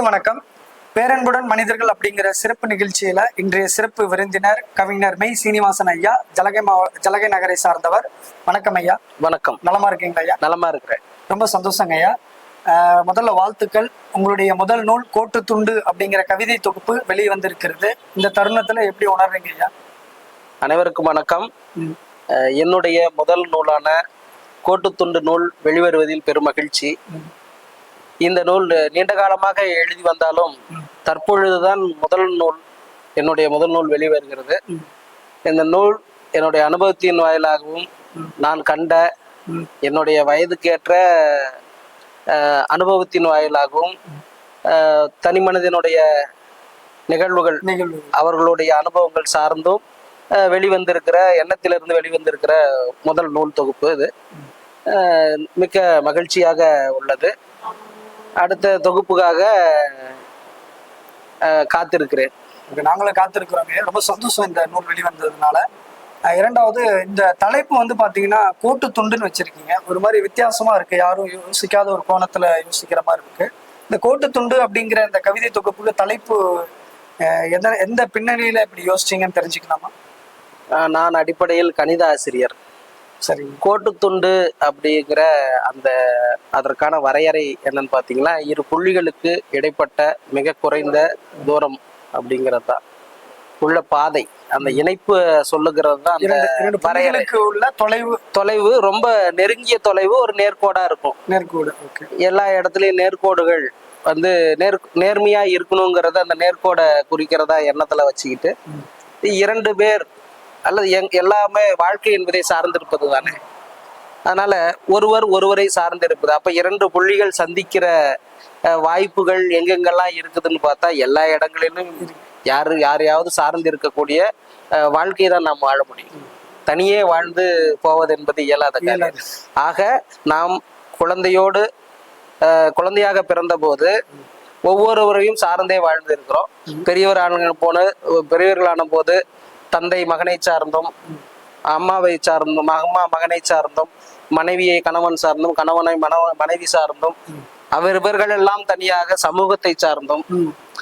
அனைவருக்கும் வணக்கம். பேரன்புடன் மனிதர்கள் அப்படிங்கிற சிறப்பு நிகழ்ச்சியில இன்றைய சிறப்பு விருந்தினர் கவிஞர் மெய் சீனிவாசன் ஐயா ஜலகை மாவ ஜலகை நகரை சார்ந்தவர். வணக்கம் ஐயா. வணக்கம். நலமா இருக்கீங்களா ஐயா? நலமா இருக்கிறேன். ரொம்ப சந்தோஷங்க ஐயா. முதல்ல வாழ்த்துக்கள். உங்களுடைய முதல் நூல் கோட்டு துண்டு அப்படிங்கிற கவிதை தொகுப்பு வெளியே வந்திருக்கிறது இந்த தருணத்துல எப்படி உணர்றீங்க ஐயா? அனைவருக்கும் வணக்கம். என்னுடைய முதல் நூலான கோட்டுத்துண்டு நூல் வெளிவருவதில் பெரும் மகிழ்ச்சி. இந்த நூல் நீண்ட காலமாக எழுதி வந்தாலும் தற்பொழுதுதான் முதல் நூல் என்னுடைய முதல் நூல் வெளிவருகிறது. இந்த நூல் என்னுடைய அனுபவத்தின் வாயிலாகவும் நான் கண்ட. என்னுடைய வயதுக்கேற்ற அனுபவத்தின் வாயிலாகவும் தனி மனிதனுடைய நிகழ்வுகள் நிகழ்வு அவர்களுடைய அனுபவங்கள் சார்ந்தும் வெளிவந்திருக்கிற எண்ணத்திலிருந்து வெளிவந்திருக்கிற முதல் நூல் தொகுப்பு இது மிக்க மகிழ்ச்சியாக உள்ளது அடுத்த தொகுப்புக்காக காத்திருக்கிறேன். நாங்களும் காத்திருக்கிறோங்க ரொம்ப சந்தோஷம் இந்த நூல் வெளிவந்ததுனால. இரண்டாவது இந்த தலைப்பு வந்து பாத்தீங்கன்னா கோட்டு துண்டுன்னு வச்சிருக்கீங்க. ஒரு மாதிரி வித்தியாசமா இருக்கு. யாரும் யோசிக்காத ஒரு கோணத்துல யோசிக்கிற மாதிரி இருக்கு. இந்த கோட்டு துண்டு அப்படிங்கிற இந்த கவிதை தொகுப்புக்கு தலைப்பு எந்த எந்த பின்னணியில இப்படி யோசிச்சீங்கன்னு தெரிஞ்சுக்கலாமா? நான் அடிப்படையில் கணித ஆசிரியர். சரிங்க கோட்டுத்துண்டு அப்படிங்கிற அந்த அதற்கான வரையறை என்னன்னு பார்த்தீங்கன்னா இரு புள்ளிகளுக்கு இடைப்பட்ட மிக குறைந்த தூரம் அப்படிங்கிறது. தான் உள்ள பாதை அந்த இணைப்பு சொல்லுகிறது தான் அந்த இரண்டு இரண்டு வரையறை. புள்ளிகளுக்கு உள்ள தொலைவு. தொலைவு ரொம்ப நெருங்கிய தொலைவு ஒரு நேர்கோடா இருக்கும். நேர்கோடு எல்லா இடத்துலயும் நேர்கோடுகள் வந்து நேர் நேர்மையா இருக்கணுங்கிறத அந்த நேர்கோடை குறிக்கிறதா எண்ணத்துல வச்சுக்கிட்டு இரண்டு பேர் அல்லது எங் எல்லாமே வாழ்க்கை என்பதை சார்ந்திருப்பது தானே. அதனால ஒருவர் ஒருவரை சார்ந்திருப்பது. அப்ப இரண்டு புள்ளிகள் சந்திக்கிற வாய்ப்புகள் எங்கெங்கெல்லாம் இருக்குதுன்னு பார்த்தா எல்லா இடங்களிலும் யாரு யாரையாவது சார்ந்து இருக்கக்கூடிய வாழ்க்கையை தான் நாம் வாழ முடியும். தனியே வாழ்ந்து போவது என்பது இயலாத காரியம். ஆக நாம் குழந்தையோடு அஹ், குழந்தையாக பிறந்தபோது ஒவ்வொருவரையும் சார்ந்தே வாழ்ந்து இருக்கிறோம். பெரியவர் ஆன போன பெரியவர்களான போது தந்தை மகனை சார்ந்தும் அம்மாவை சார்ந்தும் அம்மா மகனை சார்ந்தும் மனைவியை கணவன் சார்ந்தும் கணவனை மனவ மனைவி சார்ந்தும் அவர் இவர்கள் எல்லாம் தனியாக சமூகத்தை சார்ந்தும்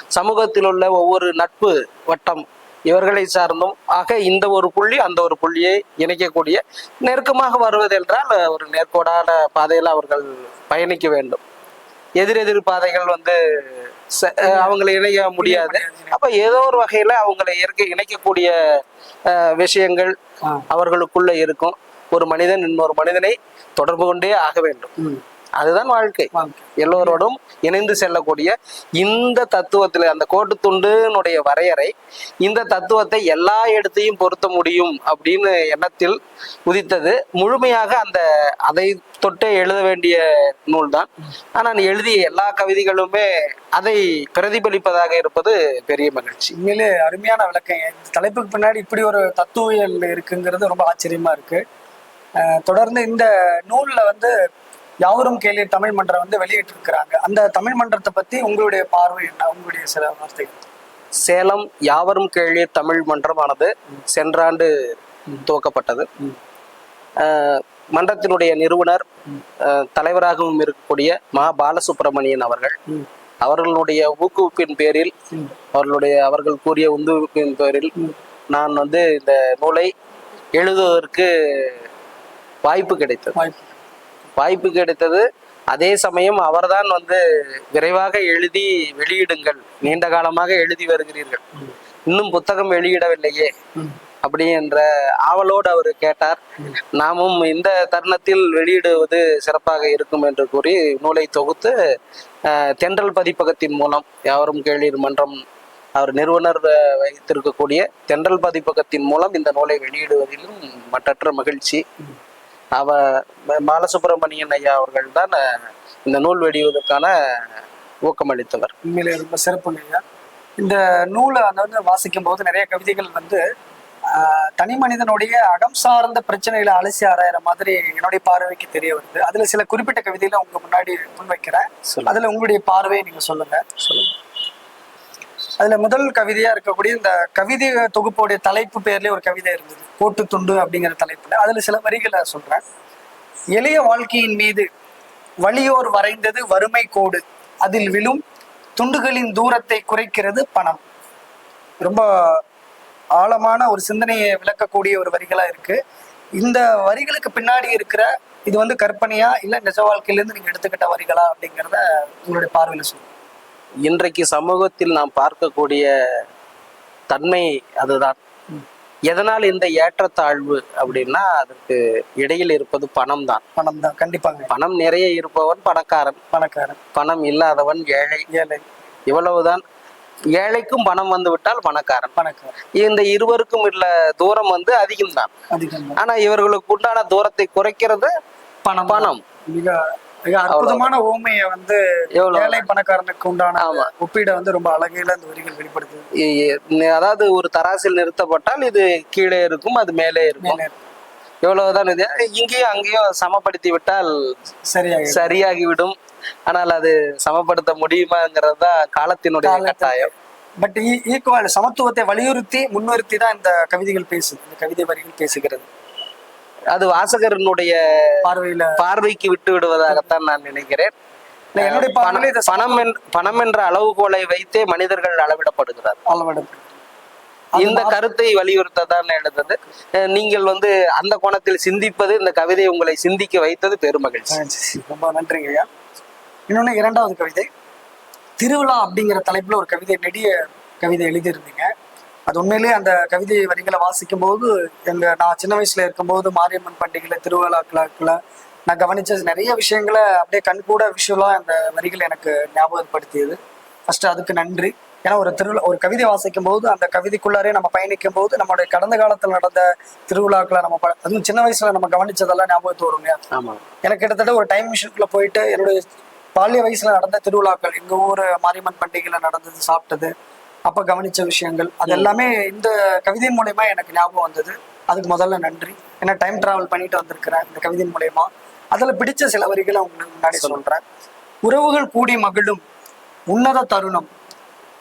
சமூகத்தில் உள்ள ஒவ்வொரு நட்பு வட்டம் இவர்களை சார்ந்தும் ஆக இந்த ஒரு புள்ளி அந்த ஒரு புள்ளியை இணைக்கக்கூடிய நெருக்கமாக வருவது என்றால் ஒரு நேர்கோடான பாதையில் அவர்கள் பயணிக்க வேண்டும். எதிரெதிர் பாதைகள் வந்து அவங்களை இணைக்க முடியாது. அப்ப ஏதோ ஒரு வகையில அவங்களை இயற்கை இணைக்கக்கூடிய அஹ், விஷயங்கள். அவர்களுக்குள்ள இருக்கும். ஒரு மனிதன் இன்னொரு மனிதனை தொடர்பு கொண்டே ஆக வேண்டும். அதுதான் வாழ்க்கை. எல்லோரோடும் இணைந்து செல்லக்கூடிய இந்த தத்துவத்தில் அந்த கோட்டுத்துண்டுனுடைய வரையறை இந்த தத்துவத்தை எல்லா இடத்தையும் பொருத்த முடியும் அப்படின்னு எண்ணத்தில் உதித்தது. முழுமையாக அந்த அதை தொட்டே எழுத வேண்டிய நூல்தான். ஆனால் எழுதிய எல்லா கவிதைகளுமே அதை பிரதிபலிப்பதாக இருப்பது பெரிய மகிழ்ச்சி. உண்மையிலே அருமையான விளக்கம். தலைப்புக்கு பின்னாடி இப்படி ஒரு தத்துவியல் இருக்குங்கிறது ரொம்ப ஆச்சரியமா இருக்கு. தொடர்ந்து இந்த நூல்ல வந்து யாவரும் கேள்வி தமிழ் மன்றம் வந்து வெளியிட்டு இருக்கிறாங்க அந்த தமிழ் மன்றத்தை பத்தி உங்களுடைய பார்வை என்ன? உங்களுடைய சில வார்த்தைகள். சேலம் யாவரும் கேள்வி தமிழ் மன்றமானது சென்றாண்டு துவக்கப்பட்டது. மன்றத்தினுடைய நிறுவனர் தலைவராகவும் இருக்கக்கூடிய மா. பாலசுப்ரமணியன் அவர்கள். அவர்களுடைய ஊக்குவிப்பின் பேரில். அவர்களுடைய அவர்கள் கூறிய உந்துவிப்பின் பேரில். நான் வந்து இந்த நூலை எழுதுவதற்கு வாய்ப்பு கிடைத்தது. வாய்ப்பு கிடைத்தது. அதே சமயம் அவர்தான் வந்து விரைவாக எழுதி வெளியிடுங்கள். நீண்ட காலமாக எழுதி வருகிறீர்கள். இன்னும் புத்தகம் வெளியிடவில்லையே. அப்படி என்ற ஆவலோடு அவர் கேட்டார். நாமும் இந்த தருணத்தில் வெளியிடுவது சிறப்பாக இருக்கும் என்று கூறி நூலை தொகுத்து தென்றல் பதிப்பகத்தின் மூலம் யாவரும் கேளீர் மன்றம் அவர் நிறுவனர் வைத்திருக்கக்கூடிய தென்றல் பதிப்பகத்தின் மூலம் இந்த நூலை வெளியிடுவதிலும் மற்றற்ற மகிழ்ச்சி. அவ பாலசுப்ரமணியன் ஐயா அவர்கள் தான் இந்த நூல் வெளியிடுவதற்கான ஊக்கமளித்தவர் உண்மையிலே ரொம்ப சிறப்புங்க ஐயா இந்த நூலை அந்த வந்து வாசிக்கும் போது நிறைய கவிதைகள் வந்து தனி மனிதனுடைய அகம் சார்ந்த பிரச்சனைகளை அலசி ஆராயிற மாதிரி என்னுடைய பார்வைக்கு தெரிய வருது. அதுல சில குறிப்பிட்ட கவிதைகளை உங்க முன்னாடி முன்வைக்கிறேன். அதுல உங்களுடைய பார்வையை நீங்க சொல்லுங்க. சொல்லுங்க. அதுல முதல் கவிதையா இருக்கக்கூடிய இந்த கவிதை தொகுப்போடைய தலைப்பு பேர்லயே ஒரு கவிதை இருந்தது. கோட்டு துண்டு அப்படிங்கிற தலைப்புல. அதுல சில வரிகளை சொல்றேன். எளிய வாழ்க்கையின் மீது வலியோர் வரைந்தது வறுமை கோடு. அதில் விழும் துண்டுகளின் தூரத்தை குறைக்கிறது பணம். ரொம்ப ஆழமான ஒரு சிந்தனையை விளக்கக்கூடிய ஒரு வரிகளா இருக்கு. இந்த வரிகளுக்கு பின்னாடி இருக்கிற இது வந்து கற்பனையா இல்ல நிஜ வாழ்க்கையிலேருந்து நீங்கள் நீங்க எடுத்துக்கிட்ட வரிகளா அப்படிங்கிறத உங்களுடைய பார்வையில சொல்லுங்க. இன்றைக்கு சமூகத்தில் நாம் பார்க்கக்கூடிய தன்மை அதுதான். எதனால் இந்த ஏற்றத்தாழ்வு அப்படின்னா அதுக்கு இடையில் இருப்பது பணம் தான் பணம் தான் கண்டிப்பாங்க. பணம் நிறைய இருப்பவன் பணக்காரன். பணக்காரன். பணம் இல்லாதவன் ஏழை. ஏழை. இவ்வளவுதான். ஏழைக்கும் பணம் வந்து விட்டால் பணக்காரன். பணக்காரன். இந்த இருவருக்கும் உள்ள தூரம் வந்து அதிகம்தான். அதிகம் ஆனா இவர்களுக்கு உண்டான தூரத்தை குறைக்கிறது பணம் பணம். மிக மிக அற்புதமான ஓமையை வந்து ஏழை பணக்காரனுக்கு உண்டான. ஒப்பீடை வந்து ரொம்ப அழகையில இந்த வரிகள் வெளிப்படுத்துது. அதாவது ஒரு தராசில் நிறுத்தப்பட்டால் இது கீழே இருக்கும் அது மேலே இருக்கும். எவ்வளவுதான் இது? இங்கேயும் அங்கேயும் சமப்படுத்தி விட்டால் சரியாக சரியாகிவிடும். ஆனால் அது சமப்படுத்த முடியுமாங்கிறது தான் காலத்தினுடைய கட்டாயம். பட் ஈக்குவல் சமத்துவத்தை வலியுறுத்தி முன்னிறுத்தி தான் இந்த கவிதைகள் பேசுது இந்த கவிதை வரிகள் பேசுகிறது. அது வாசகரனுடைய பார்வையில. பார்வைக்கு விட்டு விடுவதாகத்தான் நான் நினைக்கிறேன். பணம் பணம் என்ற அளவுகோலை வைத்தே மனிதர்கள் அளவிடப்படுகிறார் அளவிடப்படும். இந்த கருத்தை வலியுறுத்த தான் எழுந்தது நீங்கள் வந்து அந்த கோணத்தில் சிந்திப்பது இந்த கவிதை உங்களை சிந்திக்க வைத்தது பெருமகிழ்ச்சி ரொம்ப நன்றிங்க ஐயா. இன்னொன்னு இரண்டாவது கவிதை. திருவிழா அப்படிங்கிற தலைப்புல ஒரு கவிதை நெடிய கவிதை எழுதியிருந்தீங்க. அது உண்மையிலேயே அந்த கவிதை வரிகளை வாசிக்கும் போது எங்க நான் சின்ன வயசுல இருக்கும்போது மாரியம்மன் பண்டிகையில திருவிழாக்களாக்குல நான் கவனிச்ச நிறைய விஷயங்களை அப்படியே கண்கூட விஷுவலா அந்த வரிகள் எனக்கு ஞாபகப்படுத்தியது. ஃபர்ஸ்ட் அதுக்கு நன்றி. ஏன்னா ஒரு திருவிழா ஒரு கவிதை வாசிக்கும் போது அந்த கவிதைக்குள்ளாரே நம்ம பயணிக்கும் போது நம்மளுடைய கடந்த காலத்தில் நடந்த திருவிழாக்களை நம்ம ப- அதுவும் சின்ன வயசுல நம்ம கவனிச்சதெல்லாம் ஞாபகத்து வருங்க ஆமா. எனக்கு கிட்டத்தட்ட ஒரு டைம் மிஷினுக்குள்ள போயிட்டு என்னுடைய பால்ய வயசுல நடந்த திருவிழாக்கள் எங்க ஊர் மாரியம்மன் பண்டிகையில நடந்தது சாப்பிட்டது அப்ப கவனிச்ச விஷயங்கள். அது எல்லாமே இந்த கவிதை மூலயமா எனக்கு ஞாபகம் வந்தது. அதுக்கு முதல்ல நன்றி. ஏன்னா டைம் டிராவல் பண்ணிட்டு வந்திருக்கிறேன் இந்த கவிதை மூலயமா. அதுல பிடிச்ச சில வரிகளை உங்களுக்கு முன்னாடி சொல்றேன். உறவுகள் கூடி மகிழும் உன்னத தருணம்.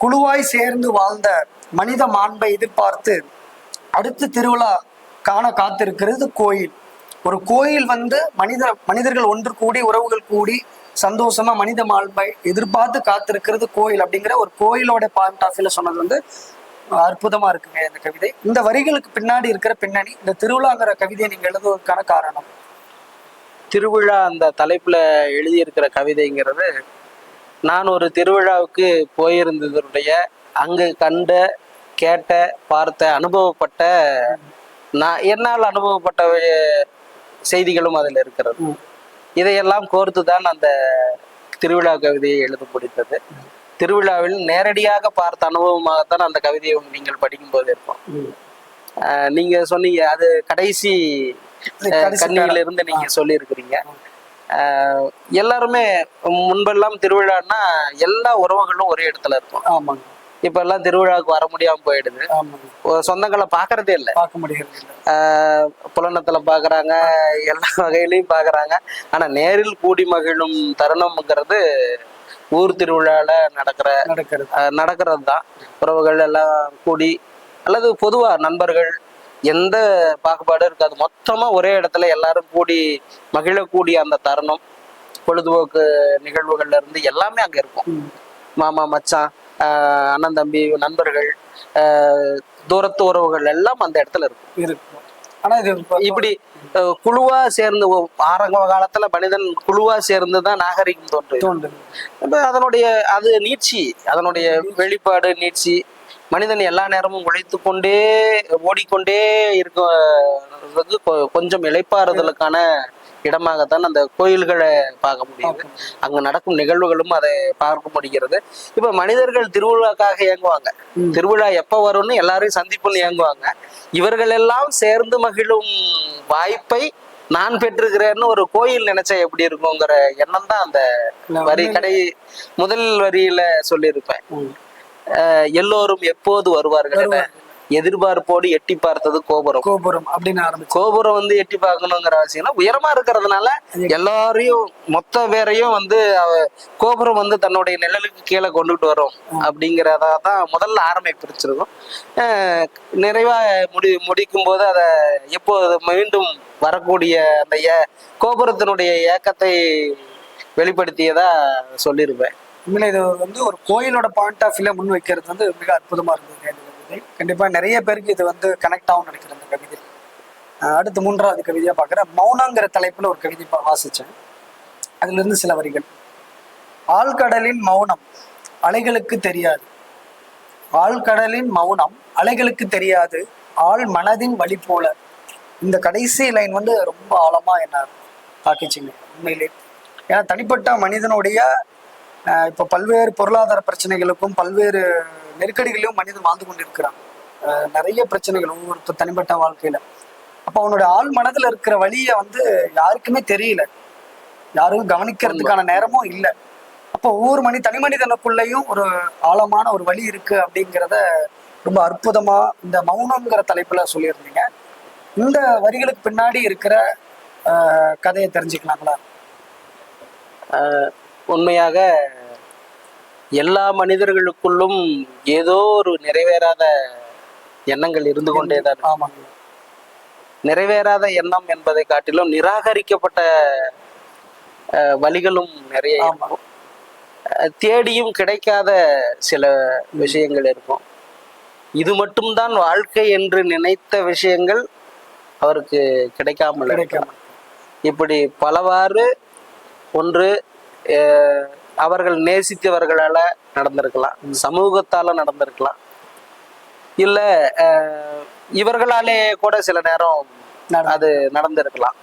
குழுவாய் சேர்ந்து வாழ்ந்த மனித மாண்பை எதிர்பார்த்து அடுத்த திருவிழா காண காத்திருக்கிறது கோயில். ஒரு கோயில் வந்து மனித மனிதர்கள் ஒன்று கூடி உறவுகள் கூடி சந்தோஷமா மனித மாண்பை எதிர்பார்த்து காத்திருக்கிறது கோயில் அப்படிங்கிற ஒரு கோயிலோட பாயிண்ட் ஆஃப் வியூல சொன்னது வந்து அற்புதமா இருக்குங்க இந்த கவிதை. இந்த வரிகளுக்கு பின்னாடி இருக்கிற பின்னணி இந்த திருவிழாங்கிற கவிதையை நீங்க எழுதுவதற்கான காரணம்? திருவிழா அந்த தலைப்புல எழுதியிருக்கிற கவிதைங்கிறது நான் ஒரு திருவிழாவுக்கு போயிருந்ததுடைய அங்கு கண்ட கேட்ட பார்த்த அனுபவப்பட்ட நான் என்னால் அனுபவப்பட்ட செய்திகளும் அதில் இருக்கிறது. இதையெல்லாம் கோர்த்து தான் அந்த திருவிழா கவிதையை எழுத முடிந்தது. திருவிழாவில் நேரடியாக பார்த்த அனுபவமாகத்தான் அந்த கவிதையை நீங்கள் படிக்கும்போது இருக்கும். ஆஹ் நீங்க சொன்னீங்க அது கடைசி கன்னியில இருந்து நீங்க சொல்லியிருக்கிறீங்க. எல்லாருமே முன்பெல்லாம் திருவிழான்னா எல்லா உறவுகளும் ஒரே இடத்துல இருக்கும். ஆமாங்க. இப்ப எல்லாம் திருவிழாவுக்கு வர முடியாம போயிடுது. சொந்தங்களை பாக்குறதே இல்லை. பார்க்க ஆஹ் புலனத்துல பாக்குறாங்க எல்லா வகையிலையும் பாக்குறாங்க ஆனா நேரில் கூடி மகிழும் தருணம்ங்கிறது ஊர் திருவிழால நடக்கிற நடக்கிறது. தான் உறவுகள் எல்லாம் கூடி அல்லது பொதுவா நண்பர்கள் எந்த பாகுபாடும் இருக்காது. மொத்தமா ஒரே இடத்துல எல்லாரும் கூடி மகிழக்கூடிய அந்த தருணம் பொழுதுபோக்கு நிகழ்வுகள்ல இருந்து எல்லாமே அங்க இருக்கும். மாமா மச்சான் அண்ணன் தம்பி நண்பர்கள் தூரத்து உறவுகள் எல்லாம் அந்த இடத்துல இருக்கும் இருக்கும். ஆனா இது இப்ப- இப்படி குழுவா சேர்ந்து ஆரம்ப காலத்துல மனிதன் குழுவா சேர்ந்து தான் நாகரிகம் தோன்றுது. இப்ப அதனுடைய அது நீட்சி அதனுடைய வெளிப்பாடு நீட்சி மனிதன் எல்லா நேரமும் உழைத்து கொண்டே ஓடிக்கொண்டே இருக்கிறதுக்கு கொ- கொஞ்சம் இளைப்பாறுதலுக்கான இடமாகத்தான் அந்த கோயில்களை பார்க்க முடியுது. அங்க நடக்கும் நிகழ்வுகளும் அதை பார்க்க முடிகிறது. இப்ப மனிதர்கள் திருவிழாக்காக இயங்குவாங்க. திருவிழா எப்ப வரும்னு எல்லாரையும் சந்திப்புன்னு இயங்குவாங்க. இவர்கள் எல்லாம் சேர்ந்து மகிழும் வாய்ப்பை நான் பெற்றிருக்கிறேன்னு ஒரு கோயில் நினைச்சா எப்படி இருக்குங்கிற எண்ணம் தான் அந்த வரி கடை முதல் வரியில சொல்லியிருப்பேன். எல்லோரும் எப்போது வருவார்கள். எதிர்பார்ப்போடு எட்டி பார்த்தது கோபுரம். கோபுரம் அப்படின்னு ஆரம்பிச்சு. கோபுரம் வந்து எட்டி பார்க்கணுங்கிற அவசியம்னா உயரமா இருக்கிறதுனால எல்லாரையும் மொத்த பேரையும் வந்து அவ கோபுரம் வந்து தன்னுடைய நிழலுக்கு கீழே கொண்டுட்டு வரும். அப்படிங்கிறதா தான் முதல்ல ஆரம்பிச்சிருக்கும் அஹ் நிறைவா முடி முடிக்கும் போது அதை எப்போ அது மீண்டும் வரக்கூடிய அந்த கோபுரத்தினுடைய ஏக்கத்தை வெளிப்படுத்தியதா சொல்லியிருப்பேன். உண்மையில இது வந்து ஒரு கோயிலோட பாயிண்ட் ஆஃப் வியூல முன் வைக்கிறது வந்து மிக அற்புதமா இருந்தது. கண்டிப்பாக கண்டிப்பா நிறைய பேருக்கு இது வந்து கனெக்ட் ஆகும் நினைக்கிறேன் இந்த கவிதை. அடுத்து மூன்றாவது கவிதையா பார்க்குறேன். மௌனங்கிற தலைப்புல ஒரு கவிதை வாசிச்சேன் அதுல இருந்து சில வரிகள். ஆழ்கடலின் மௌனம் அலைகளுக்கு தெரியாது. ஆழ்கடலின் மௌனம் அலைகளுக்கு தெரியாது. ஆழ் மனதின் வழி போல. இந்த கடைசி லைன் வந்து ரொம்ப ஆழமா என்ன தாக்கிச்சிங்க உண்மையிலே. ஏன்னா தனிப்பட்ட மனிதனுடைய இப்ப பல்வேறு பொருளாதார பிரச்சனைகளுக்கும் பல்வேறு நெருக்கடிகளையும் மனிதன் வாழ்ந்து கொண்டிருக்கிறான். நிறைய பிரச்சனைகள் ஒவ்வொரு தனிப்பட்ட வாழ்க்கையில. அப்ப அவனுடைய ஆள் மனதுல இருக்கிற வழியை வந்து யாருக்குமே தெரியல. யாரும் கவனிக்கிறதுக்கான நேரமும் இல்லை. அப்போ ஒவ்வொரு மனி தனி மனிதனுக்குள்ளேயும் ஒரு ஆழமான ஒரு வழி இருக்கு அப்படிங்கிறத ரொம்ப அற்புதமா இந்த மௌனம்ங்கிற தலைப்புல சொல்லியிருந்தீங்க. இந்த வரிகளுக்கு பின்னாடி இருக்கிற ஆஹ், கதையை தெரிஞ்சுக்கலாங்களா? உண்மையாக எல்லா மனிதர்களுக்குள்ளும் ஏதோ ஒரு நிறைவேறாத எண்ணங்கள் இருந்து கொண்டே தான் இருக்கு. ஆமாங்க நிறைவேறாத எண்ணம் என்பதை காட்டிலும் நிராகரிக்கப்பட்ட வழிகளும் நிறைய. இருக்கும் தேடியும் கிடைக்காத சில விஷயங்கள் இருக்கும் இது மட்டும்தான் வாழ்க்கை என்று நினைத்த விஷயங்கள் அவருக்கு கிடைக்காமல் இப்படி பலவாறு ஒன்று அவர்கள் நேசித்தவர்களால நடந்திருக்கலாம். சமூகத்தால நடந்திருக்கலாம். இல்ல இவர்களாலே கூட சில நேரம் அது நடந்திருக்கலாம்.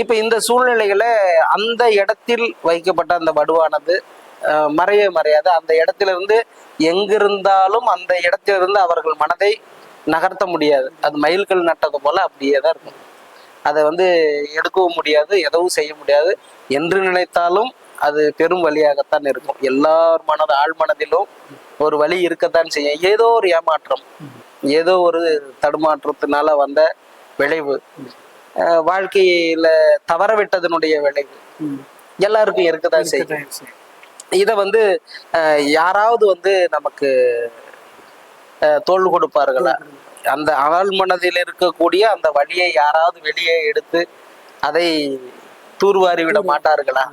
இப்ப இந்த சூழ்நிலையில அந்த இடத்தில் வைக்கப்பட்ட அந்த வடுவானது மறைய மறையாது. அந்த இடத்திலிருந்து எங்கிருந்தாலும் அந்த இடத்திலிருந்து அவர்கள் மனதை நகர்த்த முடியாது. அது மயில்கள் நட்டது போல அப்படியே தான் இருக்கும். அதை வந்து எடுக்கவும் முடியாது எதுவும் செய்ய முடியாது. என்று நினைத்தாலும் அது பெரும் வழியாகத்தான் இருக்கும். எல்லார் மனது ஆழ் மனதிலும் ஒரு வழி இருக்கத்தான் செய்யும். ஏதோ ஒரு ஏமாற்றம் ஏதோ ஒரு தடுமாற்றத்தினால வந்த விளைவு. வாழ்க்கையில தவற விட்டதனுடைய விளைவு. எல்லாருக்கும் இருக்கத்தான் செய்யும். இதை வந்து அஹ், யாராவது வந்து நமக்கு தோள் கொடுப்பார்களா? அந்த ஆழ் மனதில் இருக்கக்கூடிய அந்த வழியை யாராவது வெளியே எடுத்து அதை தூர்வாரி விட மாட்டார்களா?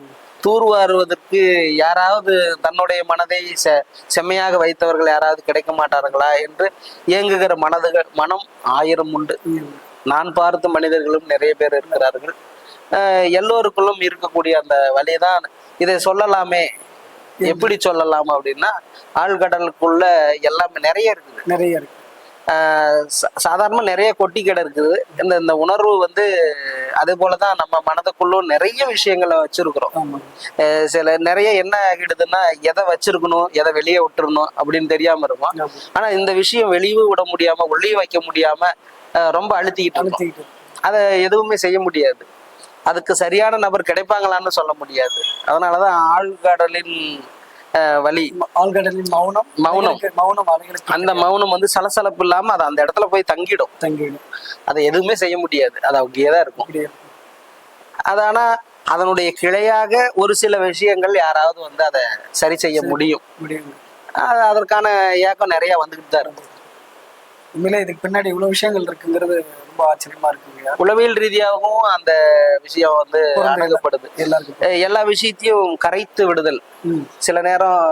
தூர்வாருவதற்கு யாராவது தன்னுடைய மனதை செ செம்மையாக வைத்தவர்கள் யாராவது கிடைக்க மாட்டார்களா என்று இயங்குகிற மனதுகள் மனம் ஆயிரம் உண்டு. நான் பார்த்த மனிதர்களும் நிறைய பேர் இருக்கிறார்கள். எல்லோருக்குள்ளும் இருக்கக்கூடிய அந்த வழிதான் இதை சொல்லலாமே. எப்படி சொல்லலாம் அப்படின்னா ஆழ்கடலுக்குள்ள எல்லாமே நிறைய இருக்குது. நிறைய இருக்கு. ஆஹ் சா- சாதாரணமா நிறைய கொட்டி கிடக்குது இந்த இந்த உணர்வு வந்து அதே போலதான் நம்ம மனதுக்குள்ளும் நிறைய விஷயங்களை வச்சிருக்கிறோம். சில நிறைய என்ன ஆகிடுதுன்னா எதை வச்சிருக்கணும் எதை வெளியே விட்டுறணும் அப்படின்னு தெரியாம இருக்கும். ஆனா இந்த விஷயம் வெளியே விட முடியாம உள்ளே வைக்க முடியாம ரொம்ப அழுத்திக்கிட்டு இருக்கும். அழுத்திக்கிட்டு அதை எதுவுமே செய்ய முடியாது. அதுக்கு சரியான நபர் கிடைப்பாங்களான்னு சொல்ல முடியாது. அதனாலதான் ஆழ்கடலின் வழி ஆழ்கடலின் மௌனம் மௌனம். மௌனம் அந்த மௌனம் வந்து சலசலப்பு இல்லாம அது அந்த இடத்துல போய் தங்கிடும். தங்கிடும். அதை எதுவுமே செய்ய முடியாது. அது அப்படியே தான் இருக்கும். அது ஆனா அதனுடைய கிளையாக ஒரு சில விஷயங்கள் யாராவது வந்து அதை சரி செய்ய முடியும். முடியும். அது அதற்கான ஏக்கம் நிறைய வந்துகிட்டு தான் இருக்கும் உண்மையிலே இதுக்கு பின்னாடி இவ்வளவு விஷயங்கள் இருக்குங்கிறது ரொம்ப ஆச்சரியமா இருக்குங்க. உளவியல் ரீதியாகவும் அந்த விஷயம் வந்து. அணுகப்படுது. எல்லாருக்கும் எல்லா விஷயத்தையும் கரைத்து விடுதல். சில நேரம்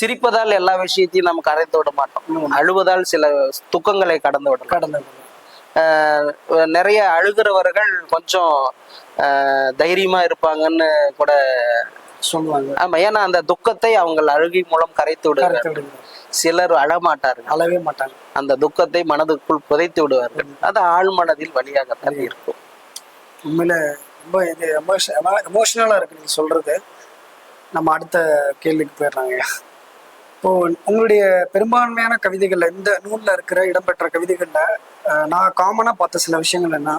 சிரிப்பதால் எல்லா விஷயத்தையும் நம்ம கரைத்து விட மாட்டோம். அழுவதால் சில துக்கங்களை கடந்து விடலாம். கடந்தது ஆஹ் நிறைய அழுகிறவர்கள் கொஞ்சம் தைரியமா இருப்பாங்கன்னு கூட சொல்லுவாங்க. ஆமா ஏன்னா அந்த துக்கத்தை அவங்க அழுகை மூலம் கரைத்து விடுங்க சிலர் அழமாட்டார்கள். அளவே மாட்டாங்க அந்த துக்கத்தை மனதுக்குள் புதைத்து விடுவார்கள். அது ஆழ் மனதில் வழியாகத்தான் இருக்கும். உண்மையில ரொம்ப இது எமோஷனலா இருக்கு நீங்க சொல்றது. நம்ம அடுத்த கேள்விக்கு போயிடுறாங்க இப்போ உங்களுடைய பெரும்பான்மையான கவிதைகள்ல இந்த நூல்ல இருக்கிற இடம்பெற்ற கவிதைகள்ல நான் காமனா பார்த்த சில விஷயங்கள் என்ன?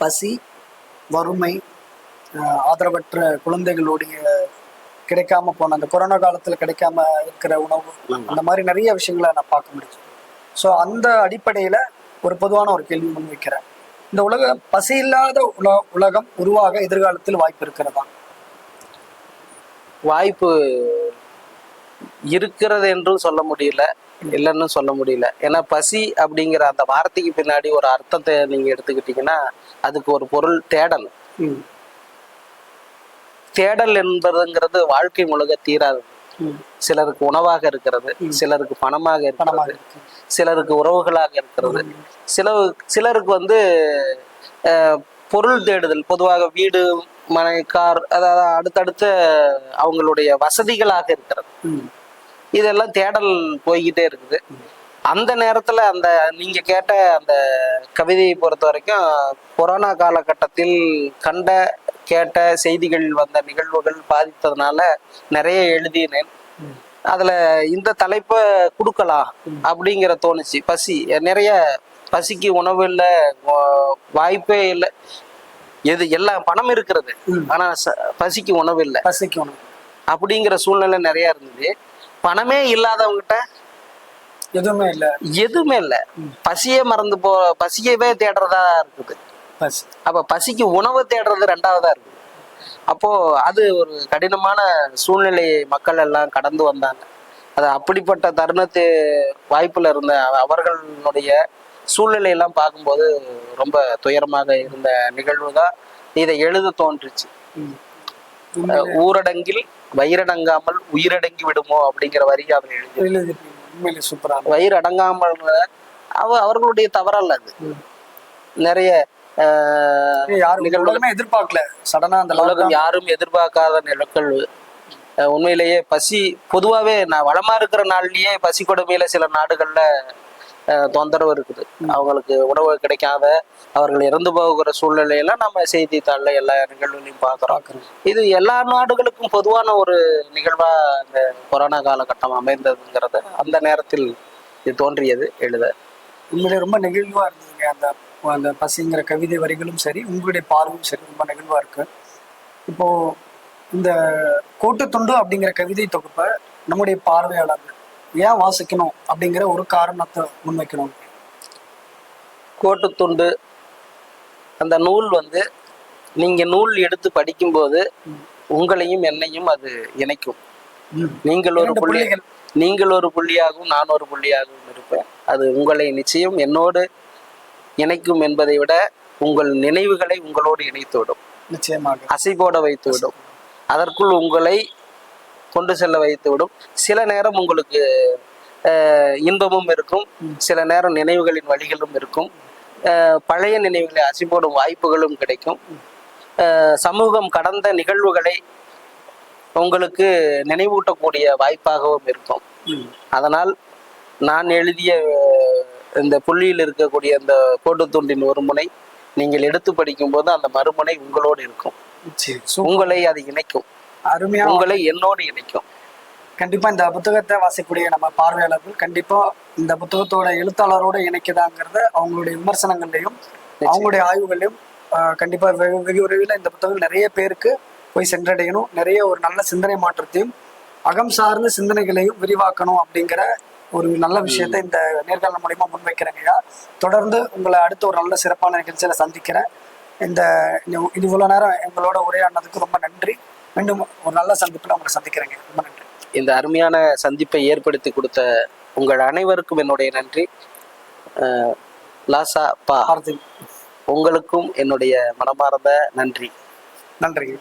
பசி வறுமை ஆதரவற்ற குழந்தைகளுடைய கிடைக்காம போன அந்த கொரோனா காலத்துல கிடைக்காம இருக்கிற உணவு அந்த மாதிரி நிறைய விஷயங்களை நான் பார்க்க முடியும் ஸோ அந்த அடிப்படையில ஒரு பொதுவான ஒரு கேள்வி முன்வைக்கிறேன் இந்த உலகம் பசி இல்லாத உல உலகம் உருவாக எதிர்காலத்தில் வாய்ப்பு இருக்கிறதா? வாய்ப்பு இருக்கிறது என்றும் சொல்ல முடியல இல்லைன்னு சொல்ல முடியல. ஏன்னா பசி அப்படிங்கிற அந்த வார்த்தைக்கு பின்னாடி ஒரு அர்த்தத்தை நீங்க எடுத்துக்கிட்டீங்கன்னா அதுக்கு ஒரு பொருள் ம். தேடல் என்பதுங்கிறது வாழ்க்கை முழுக்க தீராது. சிலருக்கு உணவாக இருக்கிறது சிலருக்கு பணமாக இருக்கிறது இருக்கு. சிலருக்கு உறவுகளாக இருக்கிறது. சில சிலருக்கு வந்து பொருள் தேடுதல் பொதுவாக வீடு மனை கார் அதாவது அடுத்தடுத்த அவங்களுடைய வசதிகளாக இருக்கிறது. இதெல்லாம் தேடல் போய்கிட்டே இருக்குது. அந்த நேரத்துல அந்த நீங்க கேட்ட அந்த கவிதையை பொறுத்த வரைக்கும் கொரோனா காலகட்டத்தில் கண்ட கேட்ட செய்திகள் வந்த நிகழ்வுகள் பாதித்ததுனால நிறைய எழுதினேன். அதுல இந்த தலைப்பை கொடுக்கலாம் அப்படிங்கிற தோணுச்சு. பசி நிறைய பசிக்கு உணவு இல்லை வாய்ப்பே இல்லை. எது எல்லாம் பணம் இருக்கிறது. ஆனா பசிக்கு உணவு இல்லை. பசிக்கணும் அப்படிங்கிற சூழ்நிலை நிறைய இருந்தது. பணமே இல்லாதவங்ககிட்ட எதுவுமே இல்ல. எதுவுமே இல்லை. பசியே மறந்து போ பசியவே தேடுறதா இருக்குது. பசி அப்ப பசிக்கு உணவு தேடுறது ரெண்டாவதா இருக்குது அப்போ அது ஒரு கடினமான சூழ்நிலையை மக்கள் எல்லாம் கடந்து வந்தாங்க அது அப்படிப்பட்ட தருணத்து வாய்ப்புல இருந்த அவர்களுடைய சூழ்நிலையெல்லாம் பார்க்கும்போது ரொம்ப துயரமாக இருந்த நிகழ்வு தான் இதை எழுத தோன்றுச்சு ஊரடங்கில் வயிறடங்காமல் உயிரடங்கி விடுமோ அப்படிங்கிற வரி அதில் எழுதி எழுதிருக்கீங்க. உண்மையிலே சூப்பரா இருக்கு. வயிறு அடங்காமல் அவ அவர்களுடைய தவறல்ல அது. நிறைய யாரும் எதிர்பார்க்கல. சடனா அந்த உலகம் யாரும் எதிர்பார்க்காத நிலக்கல்வு அஹ், உண்மையிலேயே பசி பொதுவாகவே நான் வளமா இருக்கிற நாள்லயே பசி கொடுமையில சில நாடுகள்ல தொந்தரவு இருக்குது. அவங்களுக்கு உணவு கிடைக்காத அவர்கள் இறந்து போகிற சூழ்நிலையெல்லாம் நம்ம செய்தித்தாள்ல எல்லா நிகழ்வுகளையும் பார்க்குறோம். பார்க்கறோம். இது எல்லா நாடுகளுக்கும் பொதுவான ஒரு நிகழ்வா இந்த கொரோனா காலகட்டம் அமைந்ததுங்கிறது அந்த நேரத்தில் இது தோன்றியது எழுத. உண்மையிலே ரொம்ப நெகிழ்வா இருந்ததுங்க அந்த அந்த பசிங்கிற கவிதை வரிகளும் சரி உங்களுடைய பார்வையும் சரி ரொம்ப நெகிழ்வா இருக்கு. இப்போ இந்த கோட்டுத்துண்டு அப்படிங்கிற கவிதை தொகுப்பை நம்முடைய பார்வையாளர்கள் ஏன் வாசிக்கணும் அப்படிங்கிற ஒரு காரணத்தை முன்வைக்கணும்? கோட்டுத்துண்டு அந்த நூல் வந்து நீங்க நூல் எடுத்து படிக்கும்போது உங்களையும் என்னையும் அது இணைக்கும். நீங்கள் ஒரு புள்ளி புள்ளிகள். நீங்கள் ஒரு புள்ளியாகவும் நான் ஒரு புள்ளியாகவும் இருப்பேன். அது உங்களை நிச்சயம் என்னோடு இணைக்கும் என்பதை விட உங்கள் நினைவுகளை உங்களோடு இணைத்து விடும் நிச்சயமாக. அசைபோட வைத்து விடும் அதற்குள் உங்களை கொண்டு செல்ல வைத்து விடும் சில நேரம் உங்களுக்கு இன்பமும் இருக்கும். சில நேரம் நினைவுகளின் வழிகளும் இருக்கும். பழைய நினைவுகளை அசைபோடும் வாய்ப்புகளும் கிடைக்கும். சமூகம் கடந்த நிகழ்வுகளை உங்களுக்கு நினைவூட்டக்கூடிய வாய்ப்பாகவும் இருக்கும். அதனால் நான் எழுதிய இந்த புள்ளியில் இருக்கக்கூடிய அந்த கோட்டுத்துண்டின் ஒரு முனை நீங்கள் எடுத்து படிக்கும்போது அந்த மறுமுனை உங்களோடு இருக்கும். சரி சூ- உங்களை அது இணைக்கும். அருமையா உங்களை என்னோடு இணைக்கும். கண்டிப்பா இந்த புத்தகத்தை வாசிக்கக்கூடிய நம்ம பார்வையாளர்கள் கண்டிப்பா இந்த புத்தகத்தோட எழுத்தாளரோட இணைக்குதாங்கிறத அவங்களுடைய விமர்சனங்கள்லையும் அவங்களுடைய ஆய்வுகளையும் ஆஹ், கண்டிப்பா வெகு வெகு விரைவில் இந்த புத்தகம் நிறைய பேருக்கு போய் சென்றடையணும். நிறைய ஒரு நல்ல சிந்தனை மாற்றத்தையும் அகம் சார்ந்த சிந்தனைகளையும் விரிவாக்கணும் அப்படிங்கிற ஒரு நல்ல விஷயத்தை இந்த நேர்காணல் மூலியமா முன்வைக்கிறேங்கய்யா தொடர்ந்து உங்களை அடுத்த ஒரு நல்ல சிறப்பான நிகழ்ச்சியில சந்திக்கிறேன். இந்த இது- இவ்வளவு நேரம் எங்களோட உரையாடினதுக்கு ரொம்ப நன்றி. மீண்டும் ஒரு நல்ல சந்திப்புல உங்களை சந்திக்கிறேங்க. ரொம்ப நன்றி. இந்த அருமையான சந்திப்பை ஏற்படுத்தி கொடுத்த உங்கள் அனைவருக்கும் என்னுடைய நன்றி. லாசா பா. உங்களுக்கும் என்னுடைய மனமார்ந்த நன்றி. நன்றிங்க.